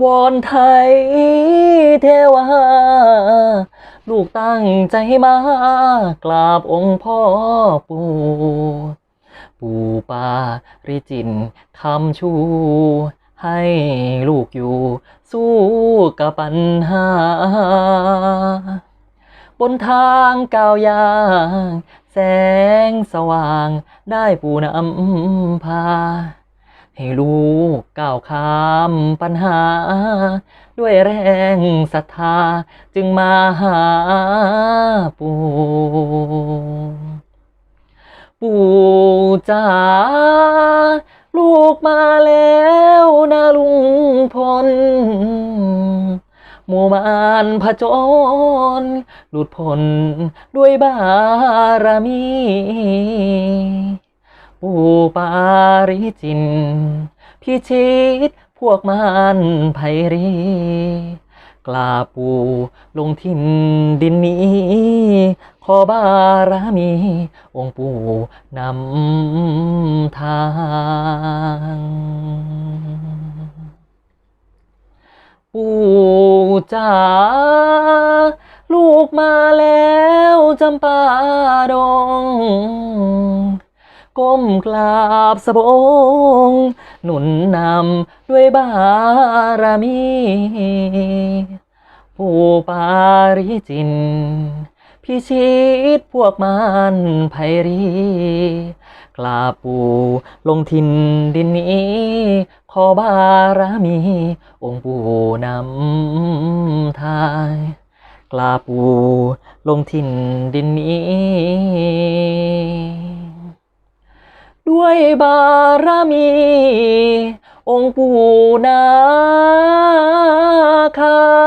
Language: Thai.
วอนไทยเทวา ลูกตั้งใจมากราบองค์พ่อปู่ปู่ปาริจินคำชู ให้ลูกอยู่ สู้กับปัญหา บนทางก้าวยางแสงสว่างได้ปู่นำพา ให้ลูกก้าวข้ามปัญหา ด้วยแรงศรัทธาจึงมาหาปู่ปู่จ๋าลูกมาแล้วนะลุงพลหมู่บ้านผจญหลุดพ้นด้วยบารมีปู่ปา ริจิน พิชิตพวกมารไพรีกล้าปูลงทินดินนี้ ขอบารมี องค์ปู่นำทาง ปู่จ๋าลูกมาแล้วจำปาดง ก้มกราบสบง หนุนนำด้วยบารมีปู่ปาริจิน พิชิตพวกมันไพรีกลาปูลงทินดินนี้ ขอบารมี องค์ปู่นำทางกลาปูลงทินดินนี้ บารมี องค์ปู่นาคา